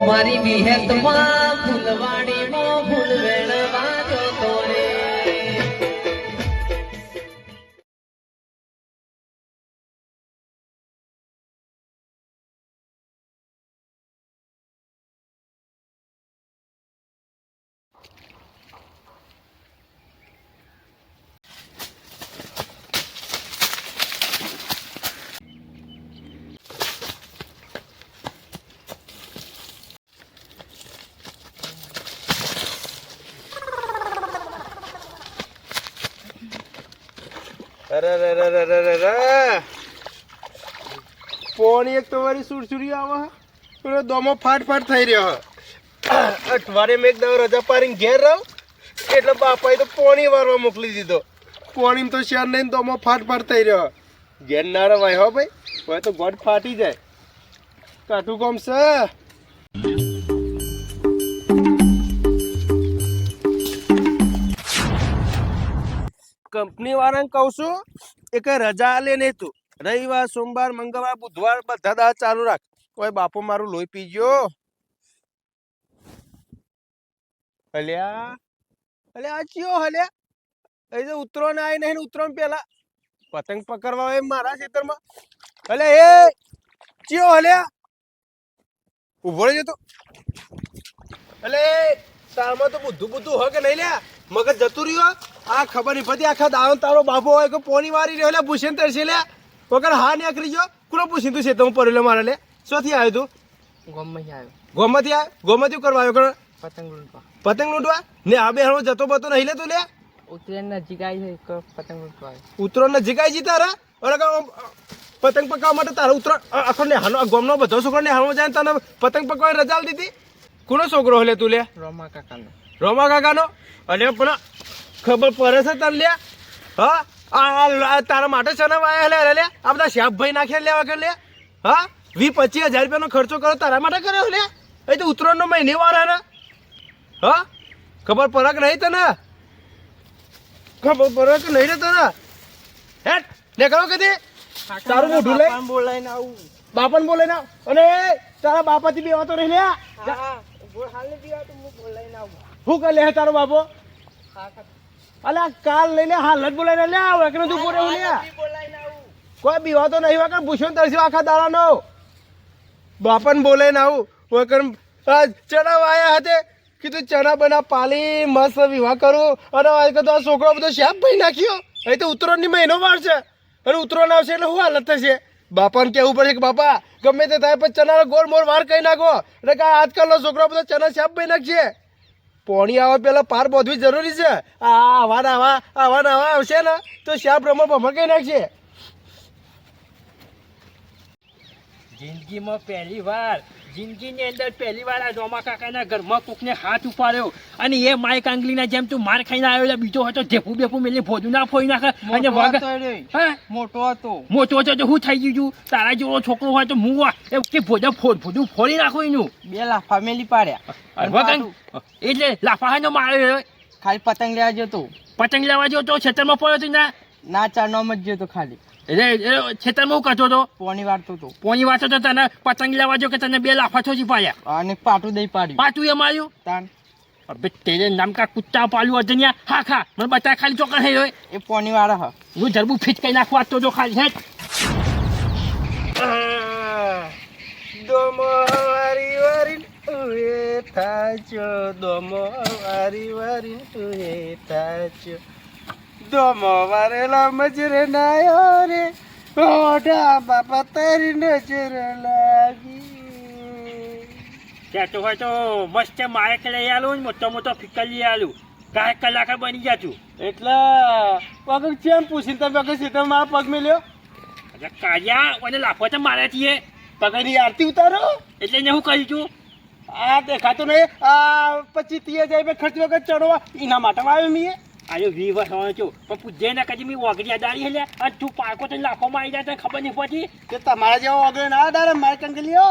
મારી વિહેતમાં ફૂલવાડીમાં પોણી એક તો વારી સુરસુરી આવે પેલો દોમો ફાટ ફાટ થઈ રહ્યો અઠવાડિયે મેં એક દાવ રજા પાડીને ઘેર રહો એટલે બાપાએ તો પોણી વારવા મોકલી દીધો પોણીમાં તો શેર નહીં દોમો ફાટ ફાટ થઈ રહ્યો ઘેર ના રવાય હો ભાઈ હવે તો ગોઠ ફાટી જાય કાઠું કોમ છે કંપની વાળાને કહું છું, એ કઈ રજા આલે નહીં તું. રવિવાર, સોમવાર, મંગળવાર, બુધવાર બધા દા ચાલુ રાખ. કોઈ બાપો, મારું લોહી પીજો હલ્યા હલ્યા આ ચિયો હલ્યા? એ તો ઉતરો ને આવી નહીં ઉતરો પેલા પતંગ પકડવા હોય મારા ખેતરમાં. હલે એ ચિયો હલ્યા? ઊભો રહેજો તો. અલે તારમાં તો બુદ્ધું બુદ્ધું કે નહીં લ્યા. મગજ જતું રહ્યું આ ખબર નહીં પડી આખા દાવન તારો બાપો હોય કે પોની વારી રહ્યો લે ભૂષણ તરશે લે. વગર હા નીકળી ગયો. કુરો પૂછી તું છે તો હું પડેલો મારે લે. શોથી આવ્યો તું? ગોમમાં આવ્યો. ગોમાંથી આવ્યો? ગોમાંથી કરવા આવ્યો કણ? પતંગ લૂંટવા. પતંગ લૂંટવા? ને આ બે હણો જતો બતો નહીં લે તું લે. ઉત્તરાયણ નજીક આવી છે પતંગ લૂંટવા ઉત્તરાયણ ઉતરો ને જીકાઈ જી તારા કે પતંગ પકાવવા માટે તારા ઉતરો. આખો ને હાનો ગોમનો બધો છોકરો ને હાલમાં જાય તને પતંગ પકવાની રજા દીધી. કોનો છોકરો હલે તું લે. રોમા કાકાનો. રોમા કાકાનો? અને પણ ખબર પડે છે તને લે હા? આ તારા માટે છે ને વાયા લે આ બધા શ્યાપભાઈ નાખ્યા લેવા કે લે? હા? વી પચીસ હજાર રૂપિયાનો ખર્ચો કરો તારા માટે કર્યો લે? એ તો ઉત્તરાયણનો મહિને વાર ને. હા? ખબર પડે કે નહીં તને? ખબર પડે કે નહીં રે તને? હેટ ને કરો કે તે તારું મોઢું લે બોલાઈને આવું. બાપન બોલાઈને ના અને તારા બાપાથી બે વાતો રહી લે હાલ દીવા તો હું બોલાઈને આવું. શું કરે લે તારો બાપો? અલા, કાલ લઈને હાલ જ બોલાઈને લે આવ એકને તું બોલે હું લે. બોલાઈને કોઈ બીવા તો નહીં વાકર પૂછ્યો તરસ્યો આખા દાડાનો. બાપન બોલે ના આવું વકર આ ચણા વાયા hatte કીધું, ચણા બના પાલી, મસ્ત વિવાહ કરું. અને આજ કદો છોકરો બધો શ્યાપ ભાઈ નાખ્યો. અહીં તો ઉત્તરાયણની મહિનો છે. અને ઉત્તરોણ આવશે એટલે શું હાલત થશે? બાપાને કહેવું પડશે કે, બાપા, ગમે તે થાય, પણ ચણાનો ગોળ મોર વાર કહી નાખો. એટલે કે આજકાલનો છોકરો બધો ચણા શ્યાપ ભાઈ નાખશે. પોણી આવે પેલા પાર બોધવી જરૂરી છે. આ આવા આવા આવા આવા આવશે ને, તો શ્યા રમણ ભમકાઈ નાખશે. જિંદગીમાં પહેલી વાર જિંદગીની અંદર પહેલી વાર આ રોમા કાકાના ઘરમાં કોકને હાથ ઉપાડ્યો. અને એ માય આંગલીના જેમ તું માર ખાઈને આવ્યો એટલે બીજો હતો ઢેફું બેફું મેલી ભોજું ના ફોઈ નાખે. અને મોટો હતો. હા? મોટો હતો. તો શું થઈ ગયું છું? તારા જેવો છોકરો હોય તો હું એ કે ભોજન ફોડ ભોજું ફોડી નાખો એનું. બે લાફા મેલી પાડ્યા. એટલે લાફા લાફાનો માર્યો ખાલી પતંગ લેવા જતો. પતંગ લેવા જતો તો ખેતરમાં પડ્યો હતો ના? ના ચારનો જ જતો ખાલી. એટલે એ ખેતરમાં હું કરતો હતો. પોણી વાળતો હતો. પોની વાતો તો તને પતંગ લેવા જો કે તને બે લાફા છોજી પાડ્યા. અને પાટું દઈ પાડ્યું. પાટું એ માર્યું? તાન. અબે તેરે નામ કા કુત્તા પાલ્યું અજન્યા હા ખા. મને બતા ખાલી ચોકર હે એ પોણી વાળા હ. હું જરબુ ફીચ કરી નાખવા તો જો ખાલી હે? દોમો વારી વારી ઉએ થાચો દોમો વારી વારી ઉએ થાચો દોમો વારેલા મજરે નાયો રે. ઓઢા બાપા તારી નજર લાગી. ત્યાં તો હોય તો મસ્ત માયક લઈ આલું ને મોટો મોટો ફિકર લઈ આલું. ગાયક કલાકાર બની જાતું એટલે વગર ચેમ પૂછીને તમે સીધા મારા પગ મેલ્યો? એટલે કાયા લાફો તો મારે છીએ. પગની આરતી ઉતારો. એટલે હું કહી છું? આ દેખાતો નહીં. આ પછી હજાર રૂપિયા ખર્ચ વગર ચડવા. એના માટે આવ્યો મીએ. આયો વી વર્ષ હોય છું. પણ ને કદી મેં ઓગરી અડાડી હેલે અને તું પાકો તો લાખો મારી જાય તો ખબર નહીં પછી કે તમારા જેવો વગર ના અડાડે મારે કંકલીઓ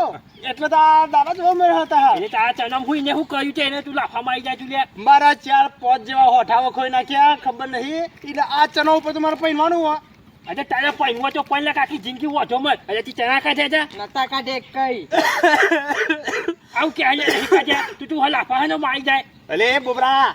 એટલે તો આ દાડા જોવા મેળ હતા. એટલે તારા ચનમ હું એને હું કહ્યું છે એને તું લાફા મારી જાય તું લે. મારા ચાર પાંચ જેવા હોઠાવો ખોઈ નાખ્યા ખબર નહીં. એટલે આ ચનો ઉપર તો મારે પહેરવાનું હોય. અરે તારે પહેરવો તો પણ આખી જિંદગી ઓછો મત અરે તી ચણા કાઢે છે નતા કાઢે કઈ. આવું કે તું તું હલાફા પાહનો મારી જાય. અલે બોબરા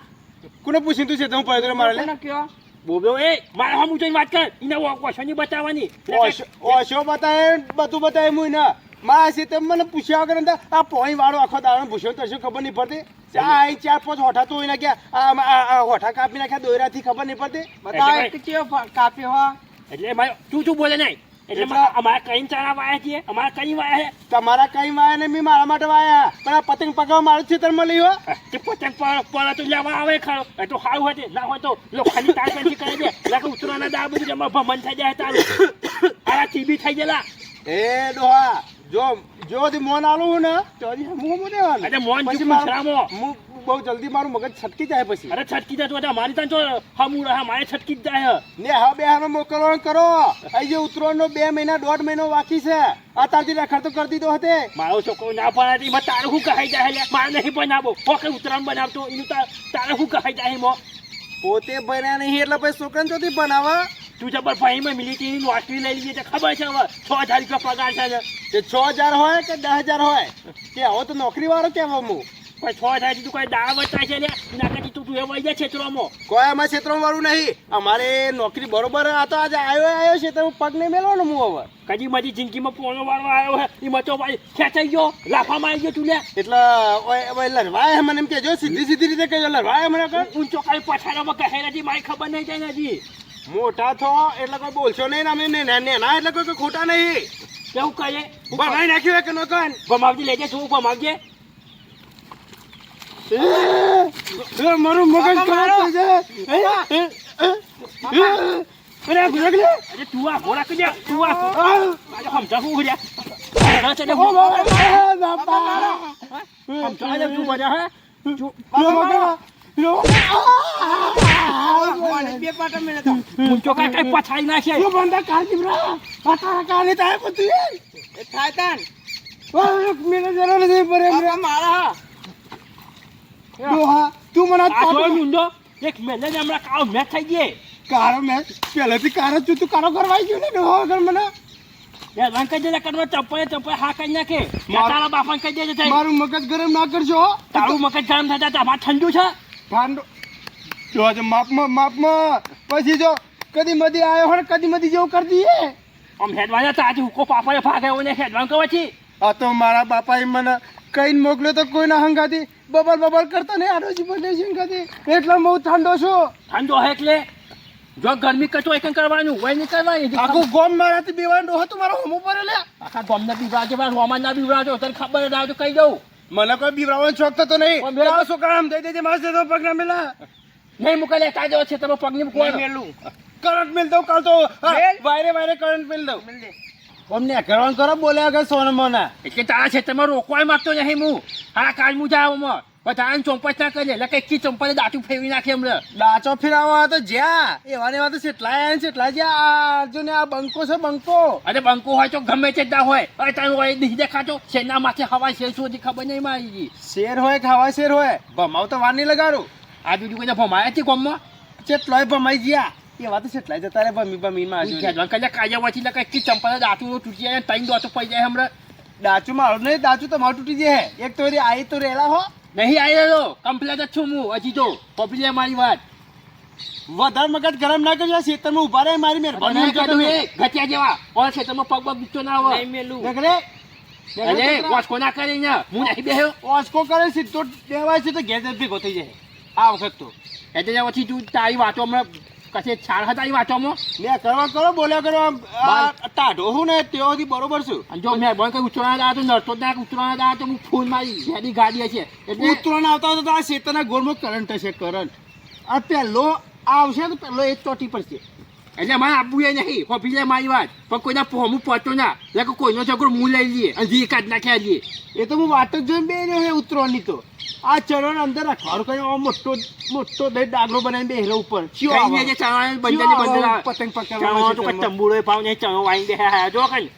કોને પૂછીને તું છે તું હું પડ્યો મારે કયો? બોબ્યો એ મારા હમ જોઈને વાત કર. એને વોશોની બતાવવાની. ઓશો ઓશો બતાવે બધું બતાવે હું ના. મારા છે તે મને પૂછ્યા વગર અંદર આ પોઈ વાળો આખો દાડો પૂછ્યો તો શું ખબર નહીં પડતી? અહીં ચાર પાંચ હોઠા તો એના ક્યાં આ હોઠા કાપી નાખ્યા દોયરાથી ખબર નહીં પડતી? બતાવે. કાપ્યો હો? એટલે મારે તું તું બોલે નહીં? એટલે એટલે- મારા- અમારા કઈ ચણા વાયા અમારા કઈ વાયા તમારા કઈ વાયા ને મેં મારા માટે વાયા. પણ આ પતંગ પકડવા મારું ખેતરમાં લઈ હો. તે પતંગ પર તો લેવા આવે ખરો. એ તો સારું હોય ના હોય તો લોખંડની તાર પેન્સી કરી દે. એટલે ઉતરવાના દા બધું જમા ભમન થઈ જાય તારું. આ ટીબી થઈ ગયેલા. એ ડોહા જો જો મોન આલું ને? તો મોં દેવાનું. મોન પછી મારું- બહુ જલ્દી મારું મગજ છટકી જાય પછી. અરે છટકી જાય હતા મારી ત્યાં જો હમું રહે મારે છટકી જ જાય ને હા બે હામે મોકલો કરો. અહીં જે ઉતરવાનો બે મહિના દોઢ મહિનો બાકી છે. આ તારથી રખડ તો કરી દીધો હતે. મારો છોકરો ના ભણાતી એમાં તારું શું કહાઈ જાય મારે નહીં બનાવો ઓકે ઉતરાણ બનાવતો એનું તાર શું કહાઈ જાય એમાં? પોતે બન્યા નહીં એટલે પછી છોકરાને ચોથી બનાવવા તું જબર ભાઈમાં મિલિટરી નોકરી લઈ લીધી છે ખબર છે હવે છ હજાર રૂપિયા પગાર છે ને. છ હજાર હોય કે દસ હજાર હોય? કે આવો તો નોકરી વાળો કેવો હું? કોઈ છ હજાર તું કોઈ દાળ વટાય છે ને? એના તું તું એ વહી જાય ક્ષેત્રોમાં. કોઈ અમારા ક્ષેત્રમાં વાળું નહીં. અમારે નોકરી બરોબર આ તો આજે આવ્યો આવ્યો છે તો હું પગ નહીં મેળવાનો હું હવે. કદી મારી જિંદગીમાં પોણો વાળો આવ્યો હે તો ભાઈ ખેંચાઈ ગયો લાફામાં આવી ગયો તું લે. એટલે લડવાય મને એમ કહેજો સીધી સીધી રીતે કહેજો લડવાય મને કર ઊંચો કઈ પછાડામાં કહે નથી મારી ખબર નહીં જાય નથી મોટા થો એટલે કોઈ બોલશો નહીં અમે ને- ને- નેના એટલે કોઈ ખોટા નહીં. કેવું કહે ભમાઈ નાખ્યું કે નો કાન ભમાવજી લેજે તું ભમાવજે. મારું મગજ ખરાબ થઈ જાય. અરે લે અરે તું આ તું આ હું. હું બાપા, તું હે? લો. બે પાટા મેલે તો. કઈ પછાડી નાખે બરા. જરા. બાપા મારા. ડોહા, તું મને આજ આ જોઈ પાટો- ઊંડો એક મેલે હમણાં કાળો મેચ થઈ ગયે કારો મેં પહેલેથી કારો છું તું કારો કરવાઈ ગયો ને ડોહા વગર મને. એ રંગ કહી દે કરવા ચપ્પલે ચપ્પલે હા કહી નાખે. તારા બાપાને કહી દેજે થઈ મારું મગજ ગરમ ના કરજો. તારું મગજ ગરમ થતા તમારે ઠંડુ છે. ઠાંડો જો આજે માપમાં માપમાં પછી જો કદી મદી આવ્યો હોય કદી મદી જેવું કરી દઈએ. આમ હેડવાના તાજ હુકો પાપાએ ભાગે ને હેડવાન કવાથી આ તો મારા બાપાએ મને કઈ મોકલ્યો તો કોઈના હંગાથી બબલ બબલ કરતા નહીં આડોશી છે હંગાથી એટલે હું ઠંડો છું. ઠંડો હે એટલે? જો ગરમી કચો એક કરવાનું હોય નહીં કરવાની. આખું ગોમ મારાથી બેવાનો હતું મારો હમો પડે લે આખા ગામના બીવરાજો બાર રોમાન ના બીવરાજો તને ખબર ના તો કહી દઉં. મને કોઈ બીવરાવાનો શોખ થતો નહીં. મેળા શું કામ? દઈ દેજે મારે તો પગ ના મેલા. નહીં મૂકેલે તાજો છે તમે પગની મેલું. કરંટ મેલ દઉં કાલ તો મેલ? વાયરે વાયરે કરંટ મેલ દઉં. અમને કરવાનું કરો બોલ્યા વગર સોન મને. એટલે તારા છે તમે રોકવાય માગતો નહીં હું. હા કાલ મુજા આવું બધાને ચોંપટ ના કરી એટલે કઈ ચોંપટે દાંતું ફેરવી નાખે એમને દાંચો ફેરવવા તો જ્યાં. એવા ને એવા તો ને કેટલા જ્યાં. અર્જુન આ બંકો છે બંકો. અરે બંકો હોય તો ગમે તે ના હોય. અરે તારું હોય નહીં દેખાતો. શેરના માથે હવા શેર સુધી ખબર નહીં મારી શેર હોય કે હવા શેર હોય? ભમાવ તો વાર નહીં લગાડું. આ બીજું કોઈ ભમાયા છે ગોમમાં કેટલાય ભમાઈ ગયા. એવા તો કેટલાય જતા રે ભમી ભમી માં કલ્યા કાયા વાંચી એટલે કઈ ચંપા દાતું તૂટી જાય ત્રણ દોતો પડી જાય હમણાં. ડાચું મારો નહીં દાચું તો મારું તૂટી જાય. એક તો આઈ તો રેલા હો. નહીં આવી રહ્યો. કમ્પ્લેટ જ છું હું હજી તો. પપલી મારી વાત. વધારે મગજ ગરમ ના કરજો ખેતરમાં ઊભા રહે મારી મેર. મહેરબાની કાઢું એ ઘટિયા જેવા. ઓર છે તમે પગ પગ બીતો ના આવે નહીં મેલું. દેખરે અરે ઓસકો ના કરીને હું નહીં બેહ્યો. ઓસકો કરે સીધો બેવાય છે તો ઘેર જ ભેગો થઈ જાય. આ વખત તો. એટલે પછી તું તારી વાતો હમણાં કશે છાળ હતા એ વાતોમાં મેં કરવા કરો બોલ્યા કરો ટાઢો હું ને તેઓથી બરોબર છું. અને જો મેં બોલ કઈ ઉતરવાના દા તો નડતો જ ના ઉતરવાના તો હું ફોન મારી જેની ગાડી હશે એટલે ઉત્તરાયણ આવતા હતા તો આ શેતરના ગોળમાં કરંટ હશે કરંટ. આ પહેલો આવશે તો પહેલો એક ચોટી પડશે. એટલે મારે આપવું એ નહીં પપી લે મારી વાત. પણ કોઈના પોમું પડતો ના. એટલે કે કોઈનો છોકરો હું લઈ લઈએ અને જી કાઢ નાખ્યા જઈએ એ તો હું વાટ જ જોઈને બે રહ્યો છે ઉત્તરાયણની તો. આ ચરણ અંદર રાખવાનું કઈ મોટો મોટો દહીં ડાગરો બનાવીને બેહરો ઉપર. જે પતંગ પકડવાનો. તંબુડો ભાવ નહીં ચણો વાઈ બે હા. જો કઈ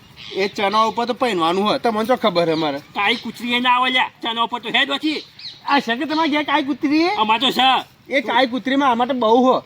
એ ચણા ઉપર તો પહેરવાનું હોય તમને તો ખબર હે મારે? કાઈ કૂતરી ના આવે લ્યા ચણો ઉપર તો હેડ પછી આ શકે તમારે ઘેર કાઈ કુતરી અમાર તો છે. એ કાઈ કુતરીમાં આમાં તો બહુ હો.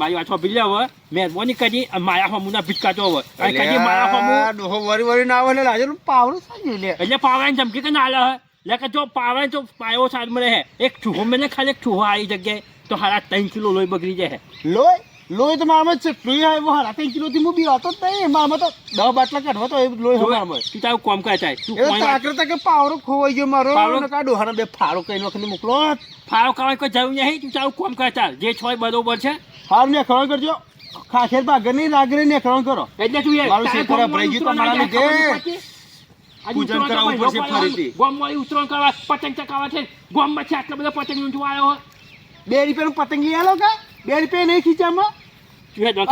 મારી વાત સાંભળી હવે. મહેરબાની કરી મારા હમુના ભીટકાતો હવે અને કદી મારા હમુ ડોહો વરી વરી ના આવે એટલે લાજે પાવડું સાંજે લે એટલે. પાવરાની ધમકી કે ના લે હે. લે કે જો પાવરા તો પાયો સાદ મળે હે. એક ચૂહો મેને ખાલી એક ચૂહો આવી જગ્યાએ. તો હારા ત્રણ કિલો લોહી બગડી જાય લોહી? લોહી તો મારામાં ચટણી આવે એવો હારા ત્રણ કિલોથી હું બી હતો જ નહીં. મારામાં તો દહ બાટલા કાઢવા તો એ લોહી હવે મારામાં તું તારું કોમ કરતા તું એ કોઈ તાકરે તકે પાવરો ખોવાઈ ગયો મારો. પાવરો? નકા ડોહાના બે ફાળો કઈ વખત મોકલો. ફાળો કરવા કોઈ જરૂર નહીં તું તારું કોમ કરતા જે છોય બરોબર છે હાર ને ખરણ કરજો. ખાખેર ભાગર નહીં રાગરે ને ખરણ કરો. એટલે તું મારું શેખર ભરાઈ ગયું તમારા ના લીધે. પૂજન કરાવવું પડશે ફરીથી. ગામમાં ઉતરણ કરવા પતંગ ચકાવા છે. ગામમાં છે આટલો બધો પતંગ ઊંચો આવ્યો બે બે રૂપિયાનું પતંગ આલો કા? બે રૂપિયા નહીં ખીચામાં? બેઠે.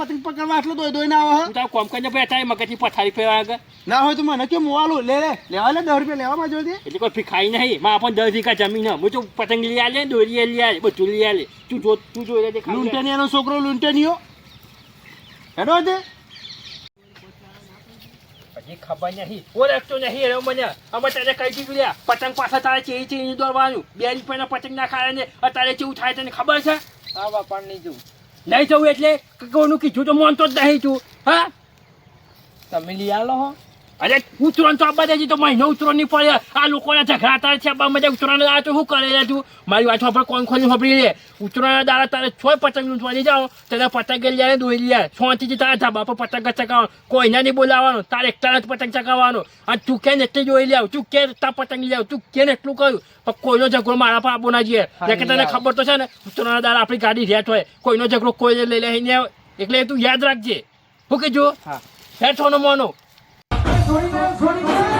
પતંગ પકડવા આટલો દોઈ દોઈ ના આવે તું કોમ કરીને તારી મગજની પથારી આગળ. ના હોય તો મને કેમ મોવાલું? લે લે લેવા લે દસ રૂપિયા લેવા માં એટલે કોઈ ભીખાઈ નહીં. માં આપણ દસ વીઘા જમીન હું તો પતંગ લઈ આલે દોરી લઈ આલે બધું લઈ આલે. તું જો તું જોઈ ખાલી. લૂંટણીયાનો છોકરો લૂંટણીયો. હેડો છે પછી ખબર નહીં. ઓળખતો નહીં એનો મને. અમે તને કહી દીધું લ્યા. પતંગ પાછા તારે ચેરી ચેરી દોરવાનું. બે રૂપિયાના પતંગ ના ખાય ને અત્યારે કેવું થાય તને ખબર છે? હા બાપા નહીં જવું નહીં જવું એટલે કોઈનું કીધું તો માનતો જ નહીં છું, હા? તમે લઈ આવો હો. અરે ઉતરણ તો આપવા દેજે તો મહિનો ઉતરણ નહીં પડે. આ લોકોના ઝઘડા તારે છે આપવા મજા ઉતરણ આ તો શું કરે તું? મારી વાત આપણે કોણ ખોલી સાંભળી લે? ઉતરણ દાડા તારે છ પતંગ લૂંટવાની જાઓ. તને પતંગ લઈ આવે દોરી લે છોથી તારા ધાબા પર પતંગ જ ચગાવવાનો કોઈને નહીં બોલાવવાનો તારે એકટાને જ પતંગ ચગાવવાનો. અને તું કે એટલી જોઈ લે તું કે તા પતંગ લઈ આવ? તું કે એટલું કહ્યું પણ કોઈનો ઝઘડો મારા પર આપો ના જઈએ. એટલે કે તને ખબર તો છે ને ઉતરણ દાડા આપણી ગાડી રેટ હોય. કોઈનો ઝઘડો કોઈ લઈ લે એટલે તું યાદ રાખજે. શું કીધું? હા. હેઠોનો મોનો છોડી દે છોડી દે